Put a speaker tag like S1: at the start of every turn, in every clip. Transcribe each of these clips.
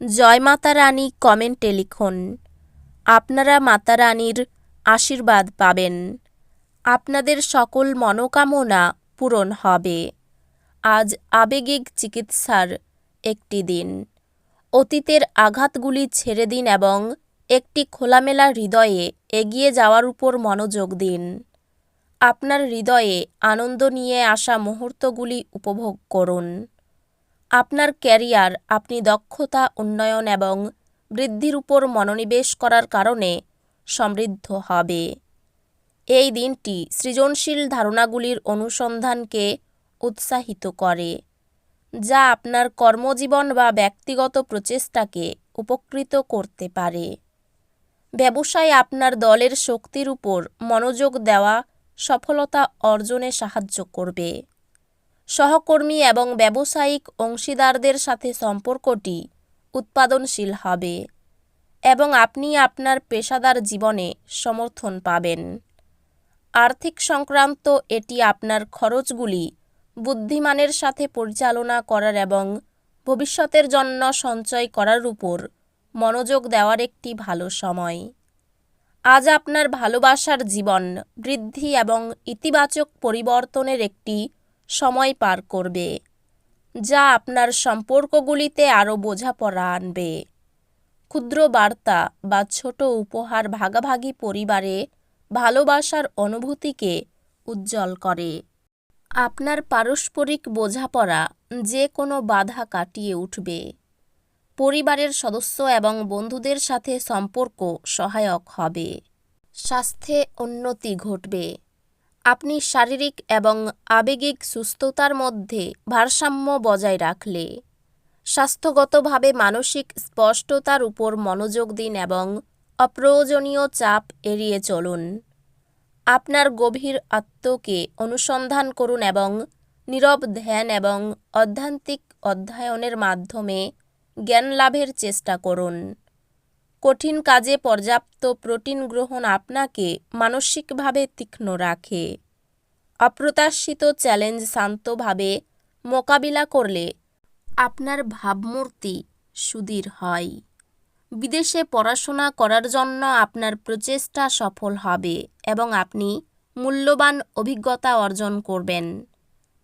S1: জয় মাতা রানী কমেন্টে লিখুন, আপনারা মাতা রানীর আশীর্বাদ পাবেন। আপনাদের সকল মনোকামনা পূরণ হবে। আজ আবেগিক চিকিৎসার একটি দিন। অতীতের আঘাতগুলি ছেড়ে দিন এবং একটি খোলামেলা হৃদয়ে এগিয়ে যাওয়ার উপর মনোযোগ দিন। আপনার হৃদয়ে আনন্দ নিয়ে আসা মুহূর্তগুলি উপভোগ করুন। আপনার ক্যারিয়ার, আপনি দক্ষতা, উন্নয়ন এবং বৃদ্ধির উপর মনোনিবেশ করার কারণে সমৃদ্ধ হবে। এই দিনটি সৃজনশীল ধারণাগুলির অনুসন্ধানকে উৎসাহিত করে, যা আপনার কর্মজীবন বা ব্যক্তিগত প্রচেষ্টাকে উপকৃত করতে পারে। ব্যবসায় আপনার দলের শক্তির উপর মনোযোগ দেওয়া সফলতা অর্জনে সাহায্য করবে। সহকর্মী এবং ব্যবসায়িক অংশীদারদের সাথে সম্পর্কটি উৎপাদনশীল হবে এবং আপনি আপনার পেশাদার জীবনে সমর্থন পাবেন। আর্থিক সংক্রান্ত এটি আপনার খরচগুলি বুদ্ধিমানের সাথে পরিচালনা করার এবং ভবিষ্যতের জন্য সঞ্চয় করার উপর মনোযোগ দেওয়ার একটি ভালো সময়। আজ আপনার ভালোবাসার জীবন বৃদ্ধি এবং ইতিবাচক পরিবর্তনের একটি সময় পার করবে, যা আপনার সম্পর্কগুলিতে আরও বোঝাপড়া আনবে। ক্ষুদ্র বার্তা বা ছোট উপহার ভাগাভাগি পরিবারে ভালোবাসার অনুভূতিকে উজ্জ্বল করে। আপনার পারস্পরিক বোঝাপড়া যে কোনো বাধা কাটিয়ে উঠবে। পরিবারের সদস্য এবং বন্ধুদের সাথে সম্পর্ক সহায়ক হবে। স্বাস্থ্যে উন্নতি ঘটবে। আপনি শারীরিক এবং আবেগিক সুস্থতার মধ্যে ভারসাম্য বজায় রাখলে, স্বাস্থ্যগতভাবে মানসিক স্পষ্টতার উপর মনোযোগ দিন এবং অপ্রয়োজনীয় চাপ এড়িয়ে চলুন। আপনার গভীর আত্মকে অনুসন্ধান করুন এবং নীরব ধ্যান এবং অধ্যান্তিক অধ্যয়নের মাধ্যমে জ্ঞান লাভের চেষ্টা করুন। কঠিন কাজে পর্যাপ্ত প্রোটিন গ্রহণ আপনাকে মানসিকভাবে তীক্ষ্ণ রাখে। অপ্রত্যাশিত চ্যালেঞ্জ শান্তভাবে মোকাবিলা করলে আপনার ভাবমূর্তি সুদীর হয়। বিদেশে পড়াশোনা করার জন্য আপনার প্রচেষ্টা সফল হবে এবং আপনি মূল্যবান অভিজ্ঞতা অর্জন করবেন,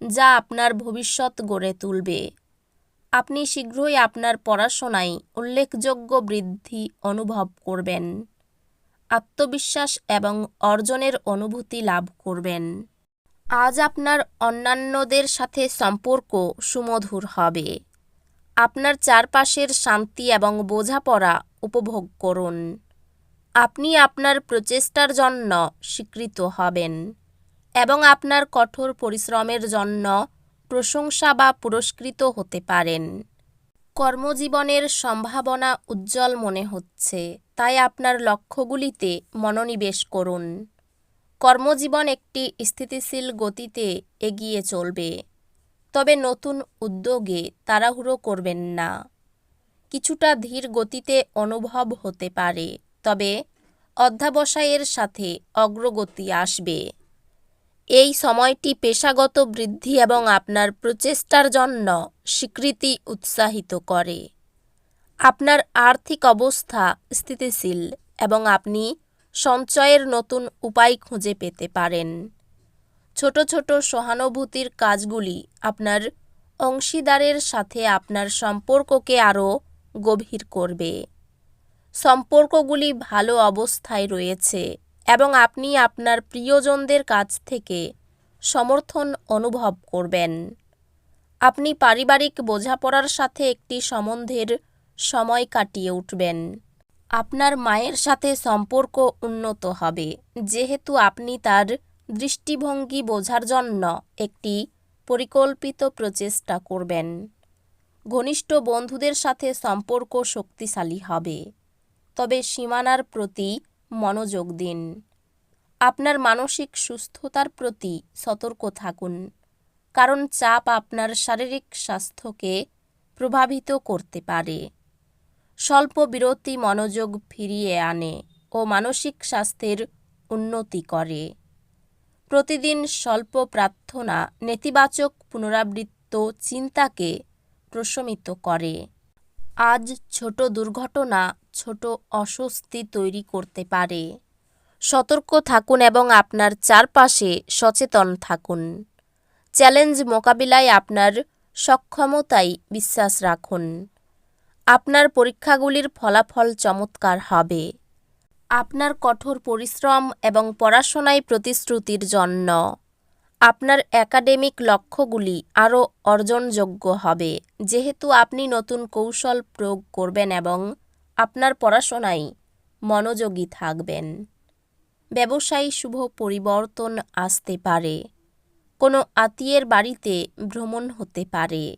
S1: যা আপনার ভবিষ্যৎ গড়ে তুলবে। আপনি শীঘ্রই আপনার পড়াশোনায় উল্লেখযোগ্য বৃদ্ধি অনুভব করবেন, আত্মবিশ্বাস এবং অর্জনের অনুভূতি লাভ করবেন। আজ আপনার অন্যান্যদের সাথে সম্পর্ক সুমধুর হবে। আপনার চারপাশের শান্তি এবং বোঝাপড়া উপভোগ করুন। আপনি আপনার প্রচেষ্টার জন্য স্বীকৃত হবেন এবং আপনার কঠোর পরিশ্রমের জন্য প্রশংসা বা পুরস্কৃত হতে পারেন। কর্মজীবনের সম্ভাবনা উজ্জ্বল মনে হচ্ছে, তাই আপনার লক্ষ্যগুলিতে মনোনিবেশ করুন। কর্মজীবন একটি স্থিতিশীল গতিতে এগিয়ে চলবে, তবে নতুন উদ্যোগে তাড়াহুড়ো করবেন না। কিছুটা ধীর গতিতে অনুভব হতে পারে, তবে অধ্যাবসায়ের সাথে অগ্রগতি আসবে। এই সময়টি পেশাগত বৃদ্ধি এবং আপনার প্রচেষ্টার জন্য স্বীকৃতি উৎসাহিত করে। আপনার আর্থিক অবস্থা স্থিতিশীল এবং আপনি সঞ্চয়ের নতুন উপায় খুঁজে পেতে পারেন। ছোট ছোট সহানুভূতির কাজগুলি আপনার অংশীদারের সাথে আপনার সম্পর্ককে আরও গভীর করবে। সম্পর্কগুলি ভালো অবস্থায় রয়েছে। এবং আপনি আপনার প্রিয়জনদের কাছ থেকে সমর্থন অনুভব করবেন। আপনি পারিবারিক বোঝাপড়ার সাথে একটি সম্বন্ধের সময় কাটিয়ে উঠবেন। আপনার মায়ের সাথে সম্পর্ক উন্নত হবে। যেহেতু আপনি তার দৃষ্টিভঙ্গি বোঝার জন্য একটি পরিকল্পিত প্রচেষ্টা করবেন। ঘনিষ্ঠ বন্ধুদের সাথে সম্পর্ক শক্তিশালী হবে। তবে সীমানার প্রতি মনোযোগ দিন। আপনার মানসিক সুস্থতার প্রতি সতর্ক থাকুন, কারণ চাপ আপনার শারীরিক স্বাস্থ্যকে প্রভাবিত করতে পারে। স্বল্প বিরতি মনোযোগ ফিরিয়ে আনে ও মানসিক স্বাস্থ্যের উন্নতি করে। প্রতিদিন স্বল্প প্রার্থনা, নেতিবাচক পুনরাবৃত্ত চিন্তাকে প্রশমিত করে। আজ ছোট দুর্ঘটনা ছোট অস্বস্তি তৈরি করতে পারে। সতর্ক থাকুন এবং আপনার চারপাশে সচেতন থাকুন। চ্যালেঞ্জ মোকাবিলায় আপনার সক্ষমতায় বিশ্বাস রাখুন। আপনার পরীক্ষাগুলির ফলাফল চমৎকার হবে। আপনার কঠোর পরিশ্রম এবং পড়াশোনায় প্রতিশ্রুতির জন্য। আপনার একাডেমিক লক্ষ্যগুলি আরও অর্জনযোগ্য হবে। যেহেতু আপনি নতুন কৌশল প্রয়োগ করবেন এবং আপনার পড়াশোনায় মনোযোগী থাকবেন। ব্যবসায়ী শুভ পরিবর্তন আসতে পারে। কোনো আত্মীয়ের বাড়িতে ভ্রমণ হতে পারে।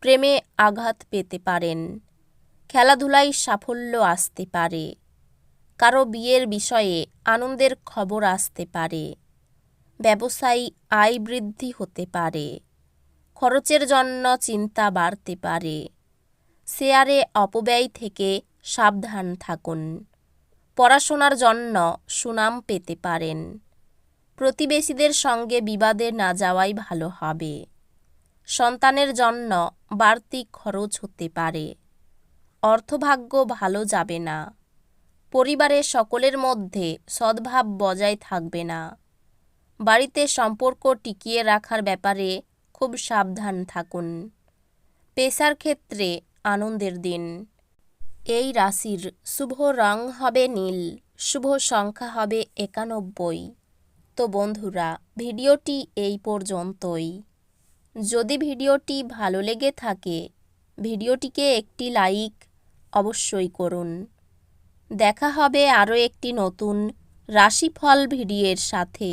S1: প্রেমে আঘাত পেতে পারেন। খেলাধুলায় সাফল্য আসতে পারে। কারও বিয়ের বিষয়ে আনন্দের খবর আসতে পারে। ব্যবসায়ী আয় বৃদ্ধি হতে পারে। খরচের জন্য চিন্তা বাড়তে পারে। শেয়ারে অপব্যয় থেকে সাবধান থাকুন। পড়াশোনার জন্য সুনাম পেতে পারেন। প্রতিবেশীদের সঙ্গে বিবাদে না যাওয়াই ভালো হবে। সন্তানের জন্য বাড়তি খরচ হতে পারে। অর্থভাগ্য ভালো যাবে না। পরিবারের সকলের মধ্যে সদ্ভাব বজায় থাকবে না। বাড়িতে সম্পর্ক টিকিয়ে রাখার ব্যাপারে খুব সাবধান থাকুন। পেশার ক্ষেত্রে আনন্দের দিন। এই রাশির শুভ রং হবে নীল, শুভ সংখ্যা হবে একানব্বই। তো বন্ধুরা, ভিডিওটি এই পর্যন্তই। যদি ভিডিওটি ভালো লেগে থাকে, ভিডিওটিকে একটি লাইক অবশ্যই করুন। দেখা হবে আরও একটি নতুন রাশিফল ভিডিওর সাথে।